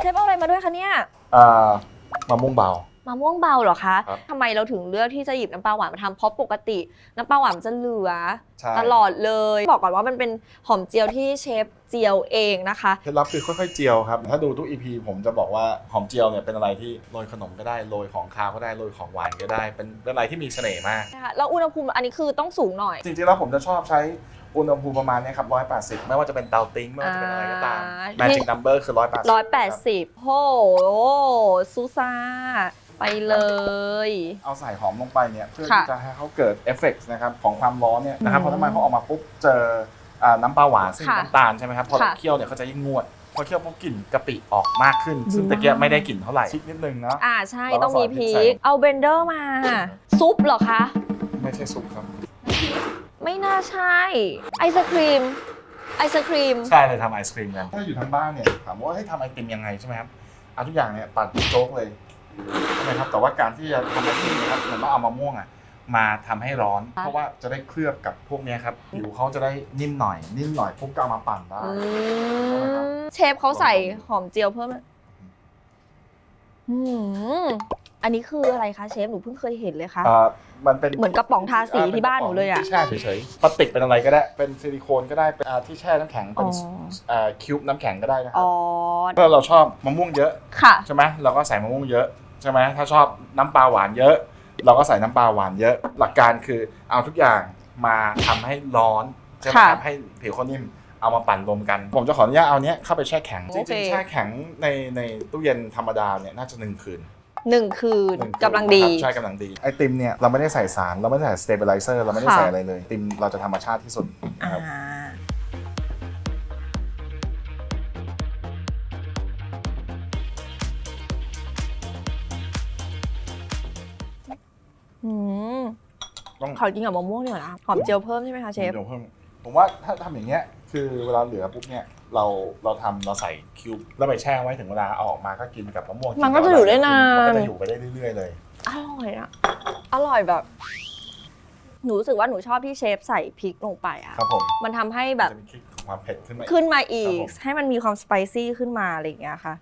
เชฟเอาอะไรมาด้วยคะเนี่ยอ่ามะม่วงเบา มะม่วงเบาเหรอคะครับ ทำไมเราถึงเลือกที่จะหยิบน้ำปลาหวานมาทำเพราะปกติ น้ำปลาหวานมันจะเหลือ ใช่ ตลอดเลย บอกก่อนว่ามันเป็นหอมเจียวที่เชฟ เจียวเองนะคะ เคล็ดลับคือค่อยๆเจียวครับ ถ้าดูทุก EP ผมจะบอกว่าหอมเจียวเนี่ยเป็นอะไรที่โรยขนมก็ได้โรยของคาวก็ได้โรยของหวานก็ได้ เป็นเป็นอะไรที่มีเสน่ห์มาก นะคะแล้วอุณหภูมิอันนี้คือต้องสูงหน่อยจริงๆแล้วผมจะชอบใช้อุณหภูมิประมาณเนี้ครับ 180 ไม่ว่าจะเป็นเตาติ้งไม่ว่าจะเป็นอะไรก็ตามอ่า Magic Number คือ 180 ร้อยแปดสิบโหซูซาไปเลย เอาใส่หอมลงไปเนี่ยเพื่อค่ะที่จะให้เขาเกิดเอฟเฟกต์นะครับของความร้อนเนี่ยนะครับอืมพอน้ำมันเขาออกมาปุ๊บเจออ่า น้ำปลาหวานซึ่งค่ะน้ำตาลใช่ไหมครับพอเราค่ะ เคี่ยวเนี่ยเขาจะยิ่งงวดพอเคี่ยวปุ๊บกลิ่นกะปิออกมากขึ้น ซึ่งตะเกียบไม่ได้กลิ่นเท่าไหร่ชิดนิดนึงนะอ่าใช่แล้วก็ต้องมีซอสพพริริกใส่กเอาเบนเดอร์มา ซุปเหรอคะ ไม่ใช่ซุปครับ ไม่น่าใช่ ไอศครีม ไอศครีม ใช่เลยทำไอศครีมกันถ้าอยู่ทางบ้านเนี่ยถามว่าให้ทำไอติมยังไงใช่ไหมครับเอาทุกอย่างเนี่ยปัดโจ๊กเลยใช่ไหมครับแต่ว่าการที่จะทำไอติมเนะครับมันต้องเอามะม่วงอะ มาทำให้ร้อน เพราะว่าจะได้เคลือบกับพวกเนี้ยครับผิวเขาจะได้นิ่มหน่อย นิ่มหน่อยปุ๊บก็เอามาปั่นได้ อืมเชฟเขาใส่หอมเจียวเพิ่มอืมอันนี้คืออะไรคะเชฟหนูเพิ่งเคยเห็นเลยค่ะอ่ามันเป็นเหมือนกระป๋องทาสีที่บ้านหนูเลยอะที่แช่เฉยๆพลาสติกเป็นอะไรก็ได้ เป็นซิลิโคนก็ได้ เป็นอ่าที่แช่น้ำแข็ง เป็นอ๋ออ่าคิวบน้ำแข็งก็ได้นะครัอ๋บอ ถ้าเราชอบมะม่วงเยอะค่ะ ใช่ไหมเราก็ใส่มะม่วงเยอะใช่ไหมถ้าชอบน้ำปลาหวานเยอะ เราก็ใส่น้ำปลาหวานเยอะ หลักการคือเอาทุกอย่างมาทำให้ร้อนใช่ไหมครับค่ะให้ผิวเขานิ่มเอามาปั่นรวมกัน ผมจะขออนุญาตเอาเนี้ยเข้าไปแช่แข็งจโอเค ริงๆแช่แข็งในในตู้เย็นธรรมดาเนี่ยน่าจะหนึ่งคืน หนึ่งคืนหนึ่งคืนกำลังดีนะครับใช่กำลังดี ไอติมเนี่ย เราไม่ได้ใส่สาร เราไม่ได้ใส่สเตเบลไลเซอร์ เราไม่ได้ค่ะ ใส่อะไรเลย ไอติมเราจะธรรมชาติที่สุดอ่านะครับอื มต้องขอกินกับมะม่วงดีกว่านะหอมเจียวเพิ่มใช่ไหมคะเชฟดี๋ยวเพิ่มผมว่าถ้าทำอย่างเงี้ย คือเวลาเหลือปุ๊บเนี่ยเราเราทำเราใส่คิวบแล้วไปแช่ไว้ถึงเวลาเอาออกมาก็กินกับมะม่วงมันก็จะอยู่ได้นาน มันก็จะอยู่ไปได้เรื่อยๆเลย อร่อยอะอร่อยแบบ หนูรู้สึกว่าหนูชอบที่เชฟใส่พริกลงไปอะครับผมมันทำให้แบบจะมีคลิกของความเผ็ดขึ้นมาอีก ขึ้นมาอีก ครับผม ให้มันมีความสไปซี่ขึ้นมาอะไรอย่างเงี้ยค่ะ